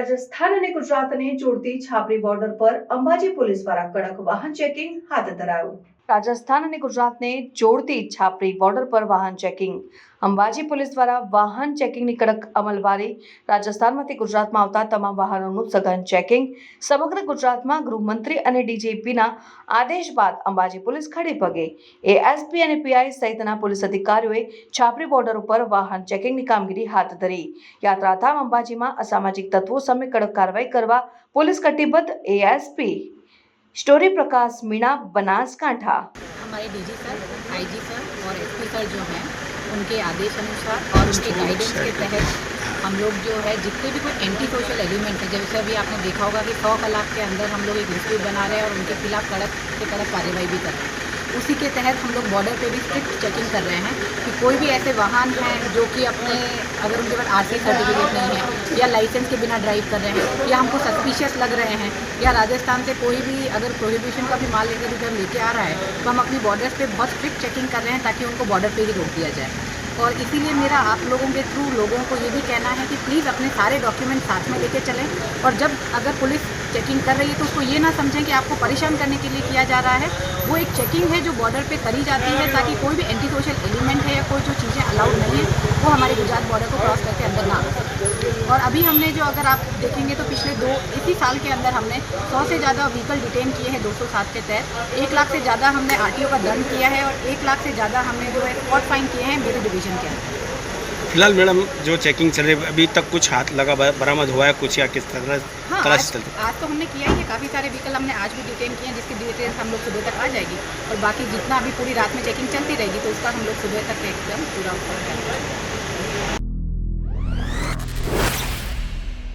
રાજસ્થાન અને ગુજરાતને જોડતી છાપરી બોર્ડર પર અંબાજી પોલીસ દ્વારા કડક વાહન ચેકિંગ હાથ ધરાયું. રાજસ્થાન અને ગુજરાતને જોડતી છાપરી બોર્ડર પર વાહન ચેકિંગ. અંબાજી પોલીસ દ્વારા વાહન ચેકિંગની કડક અમલવારી. રાજસ્થાનમાંથી ગુજરાતમાં આવતા તમામ વાહનોનું સઘન ચેકિંગ. સમગ્ર ગુજરાતમાં ગૃહમંત્રી અને ડીજીપીના આદેશ બાદ અંબાજી પોલીસ ખડી પગે એએસપી અને પીઆઈ સહિતના પોલીસ અધિકારીઓએ છાપરી બોર્ડર ઉપર વાહન ચેકિંગની કામગીરી હાથ ધરી. યાત્રાધામ અંબાજીમાં અસામાજિક તત્વો સામે કડક કાર્યવાહી કરવા પોલીસ કટિબદ્ધ એએસપી स्टोरी प्रकाश मीणा बनासकांठा हमारे डीजी सर आईजी सर और एसपी सर जो हैं उनके आदेश अनुसार और उनके गाइडेंस के तहत हम लोग जो है जितने भी कोई एंटी सोशल एलिमेंट है जैसे अभी आपने देखा होगा कि सौ कलाक के अंदर हम लोग एक रिव्यू बना रहे हैं और उनके खिलाफ कड़क से कड़क कार्रवाई भी कर रहे हैं। उसी के तहत हम लोग बॉर्डर पे भी स्ट्रिक्ट चेकिंग कर रहे हैं कि कोई भी ऐसे वाहन हैं जो कि अपने, अगर उनके पास आर सर्टिफिकेट नहीं है, या लाइसेंस के बिना ड्राइव कर रहे हैं, या हमको सस्पिशियस लग रहे हैं, या राजस्थान से कोई भी अगर प्रोहिबिशन का भी माल लेकर इधर लेके आ रहा है तो हम अपनी बॉर्डर्स पर बहुत स्ट्रिक्ट चेकिंग कर रहे हैं ताकि उनको बॉर्डर पर ही रोक दिया जाए। और इसीलिए मेरा आप लोगों के थ्रू लोगों को ये भी कहना है कि प्लीज़ अपने सारे डॉक्यूमेंट साथ में लेके चलें। और जब अगर पुलिस चेकिंग कर रही है तो उसको ये ना समझें कि आपको परेशान करने के लिए किया जा रहा है। वो एक चेकिंग है जो बॉर्डर पे करी जाती है ताकि कोई भी एंटी सोशल एलिमेंट है या कोई जो चीज़ें अलाउड नहीं है, वो हमारे गुजरात बॉर्डर को क्रॉस करके अंदर ना आ और अभी हमने जो अगर आप देखेंगे तो पिछले दो, इसी साल के अंदर हमने सौ से ज़्यादा व्हीकल डिटेन किए हैं 207 के तहत। एक लाख से ज़्यादा हमने आरटीओ का दंड किया है और एक लाख से ज़्यादा हमने जो है स्पॉट फाइन किए हैं मेरे डिवीज़न के है? फ़िलहाल मैडम जो चेकिंग चल रही है अभी तक कुछ हाथ लगा बरामद हुआ है कुछ या किस तरह हाँ तलाश आज, है। आज तो हमने किया ही है काफ़ी सारे व्हीकल हमने आज भी डिटेन किए हैं जिसकी डिटेल्स हम लोग सुबह तक आ जाएगी। और बाकी जितना अभी पूरी रात में चेकिंग चलती रहेगी तो उसका हम लोग सुबह तक एकदम पूरा